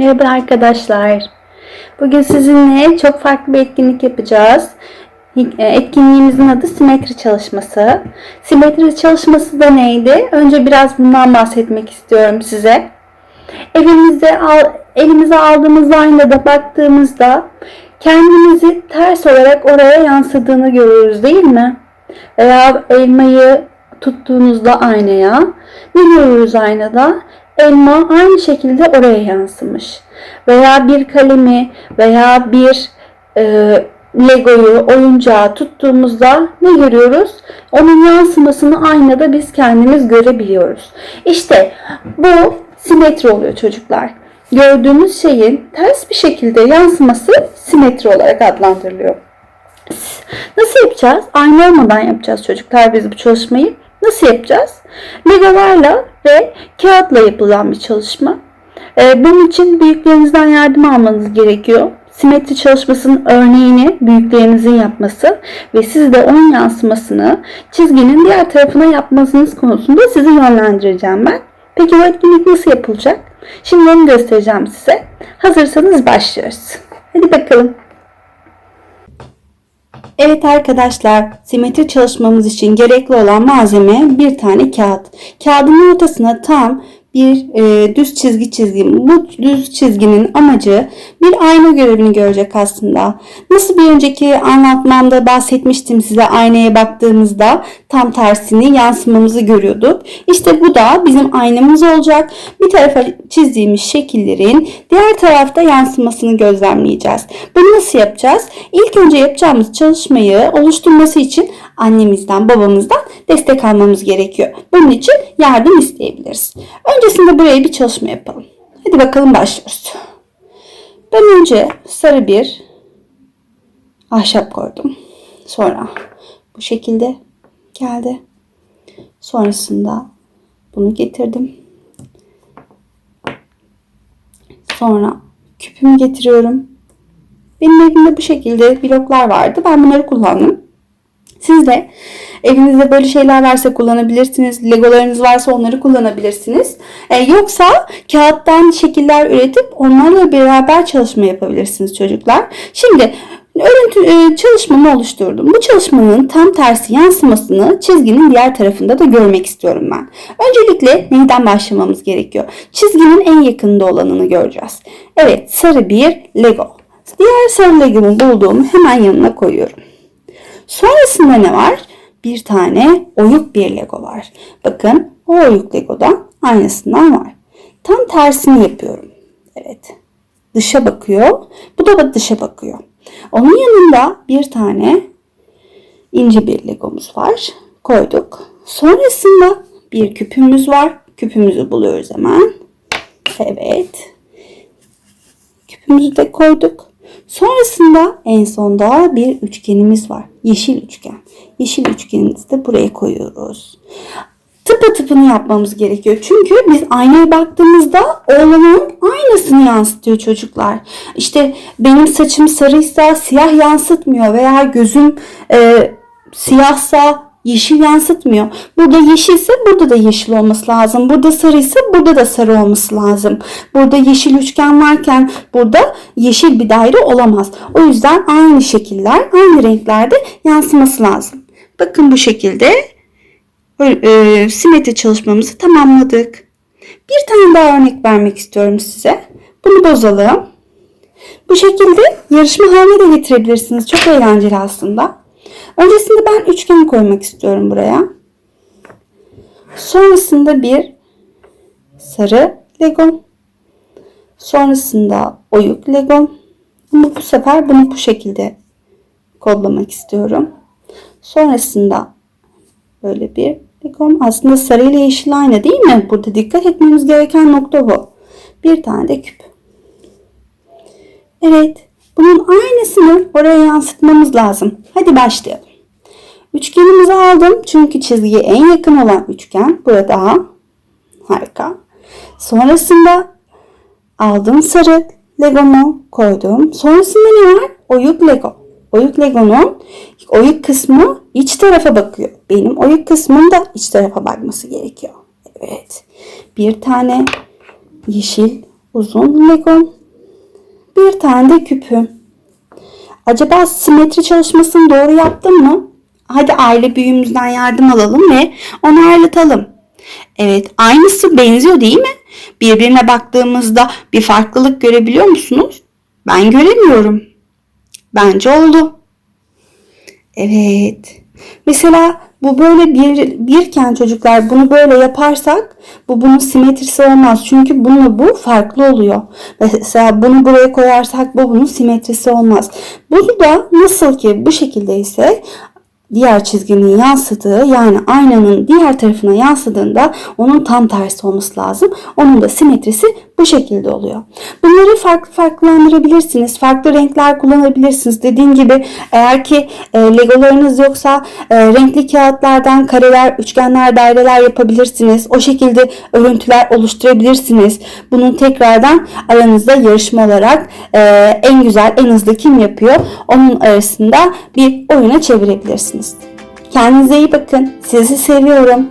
Merhaba arkadaşlar. Bugün sizinle çok farklı bir etkinlik yapacağız. E, Etkinliğimizin adı simetri çalışması. Simetri çalışması da neydi? Önce biraz bundan bahsetmek istiyorum size. Evimizde elimize aldığımız aynada baktığımızda kendimizi ters olarak oraya yansıdığını görüyoruz değil mi? Veya elmayı tuttuğunuzda aynaya ne görüyoruz aynada? Elma aynı şekilde oraya yansımış. Veya bir kalemi veya bir e, Legoyu, oyuncağı tuttuğumuzda ne görüyoruz? Onun yansımasını aynada biz kendimiz görebiliyoruz. İşte bu simetri oluyor çocuklar. Gördüğümüz şeyin ters bir şekilde yansıması simetri olarak adlandırılıyor. Nasıl yapacağız? Aynı olmadan yapacağız çocuklar biz bu çalışmayı. Nasıl yapacağız? Legolarla ve kağıtla yapılan bir çalışma. Ee, bunun için büyüklerinizden yardım almanız gerekiyor. Simetri çalışmasının örneğini büyüklerinizin yapması ve siz de onun yansımasını çizginin diğer tarafına yapmanız konusunda sizi yönlendireceğim ben. Peki bu etkinlik nasıl yapılacak? Şimdi onu göstereceğim size. Hazırsanız başlıyoruz. Hadi bakalım. Evet arkadaşlar, simetri çalışmamız için gerekli olan malzeme bir tane kağıt. Kağıdın ortasına tam bir e, düz çizgi çizgim. Bu düz çizginin amacı bir ayna görevini görecek aslında. Nasıl bir önceki anlatmamda bahsetmiştim size aynaya baktığımızda tam tersini yansımamızı görüyorduk. İşte bu da bizim aynamız olacak. Bir tarafa çizdiğimiz şekillerin diğer tarafta yansımasını gözlemleyeceğiz. Bunu nasıl yapacağız? İlk önce yapacağımız çalışmayı oluşturması için annemizden, babamızdan destek almamız gerekiyor. Bunun için yardım isteyebiliriz. Öncesinde buraya bir çalışma yapalım. Hadi bakalım başlıyoruz. Ben önce sarı bir ahşap koydum. Sonra bu şekilde geldi. Sonrasında bunu getirdim. Sonra küpümü getiriyorum. Benim evimde bu şekilde bloklar vardı. Ben bunları kullandım. Siz de evinizde böyle şeyler varsa kullanabilirsiniz. Legolarınız varsa onları kullanabilirsiniz. E, yoksa kağıttan şekiller üretip onlarla beraber çalışma yapabilirsiniz çocuklar. Şimdi örüntü e, çalışmamı oluşturdum. Bu çalışmanın tam tersi yansımasını çizginin diğer tarafında da görmek istiyorum ben. Öncelikle neyden başlamamız gerekiyor? Çizginin en yakında olanını göreceğiz. Evet sarı bir Lego. Diğer sarı Lego'mu bulduğum hemen yanına koyuyorum. Sonrasında ne var? Bir tane oyuk bir Lego var. Bakın o oyuk Lego'dan aynısından var. Tam tersini yapıyorum. Evet. Dışa bakıyor. Bu da dışa bakıyor. Onun yanında bir tane ince bir Legomuz var. Koyduk. Sonrasında bir küpümüz var. Küpümüzü buluyoruz hemen. Evet. Küpümüzü de koyduk. Sonrasında en sonda bir üçgenimiz var. Yeşil üçgen. Yeşil üçgenimizi de buraya koyuyoruz. Tıpa tıpını yapmamız gerekiyor. Çünkü biz aynaya baktığımızda oğlanın aynasını yansıtıyor çocuklar. İşte benim saçım sarıysa siyah yansıtmıyor veya gözüm e, siyahsa yeşil yansıtmıyor. Burada yeşilse burada da yeşil olması lazım. Burada sarıysa burada da sarı olması lazım. Burada yeşil üçgen varken burada yeşil bir daire olamaz. O yüzden aynı şekiller aynı renklerde yansıması lazım. Bakın bu şekilde e, simetri çalışmamızı tamamladık. Bir tane daha örnek vermek istiyorum size. Bunu bozalım. Bu şekilde yarışma haline de getirebilirsiniz. Çok eğlenceli aslında. Öncesinde ben üçgen koymak istiyorum buraya. Sonrasında bir sarı Lego. Sonrasında oyuk Lego. Ama bu sefer bunu bu şekilde kodlamak istiyorum. Sonrasında böyle bir Lego. Aslında sarı ile yeşil aynı değil mi? Burada dikkat etmemiz gereken nokta bu. Bir tane de küp. Evet. Bunun aynısını oraya yansıtmamız lazım. Hadi başlayalım. Üçgenimizi aldım. Çünkü çizgiye en yakın olan üçgen burada. Harika. Sonrasında aldım sarı legomu koydum. Sonrasında ne var? Oyuk lego. Oyuk legonun oyuk kısmı iç tarafa bakıyor. Benim oyuk kısmım da iç tarafa bakması gerekiyor. Evet. Bir tane yeşil uzun Legom. Bir tane de küpüm. Acaba simetri çalışmasını doğru yaptım mı? Hadi aile büyüğümüzden yardım alalım ve onu ayarlatalım. Evet, aynısı benziyor değil mi? Birbirine baktığımızda bir farklılık görebiliyor musunuz? Ben göremiyorum. Bence oldu. Evet. Mesela bu böyle bir birken çocuklar bunu böyle yaparsak bu bunun simetrisi olmaz. Çünkü bununla bu farklı oluyor. Mesela bunu buraya koyarsak bu bunun simetrisi olmaz. Bunu da nasıl ki bu şekilde ise diğer çizginin yansıdığı yani aynanın diğer tarafına yansıdığında onun tam tersi olması lazım. Onun da simetrisi bu şekilde oluyor. Bunları farklı farklılandırabilirsiniz. Farklı renkler kullanabilirsiniz. Dediğim gibi eğer ki e, legolarınız yoksa e, renkli kağıtlardan kareler, üçgenler, daireler yapabilirsiniz. O şekilde örüntüler oluşturabilirsiniz. Bunun tekrardan aranızda yarışma olarak e, en güzel, en hızlı kim yapıyor onun arasında bir oyuna çevirebilirsiniz. Kendinize iyi bakın. Sizi seviyorum.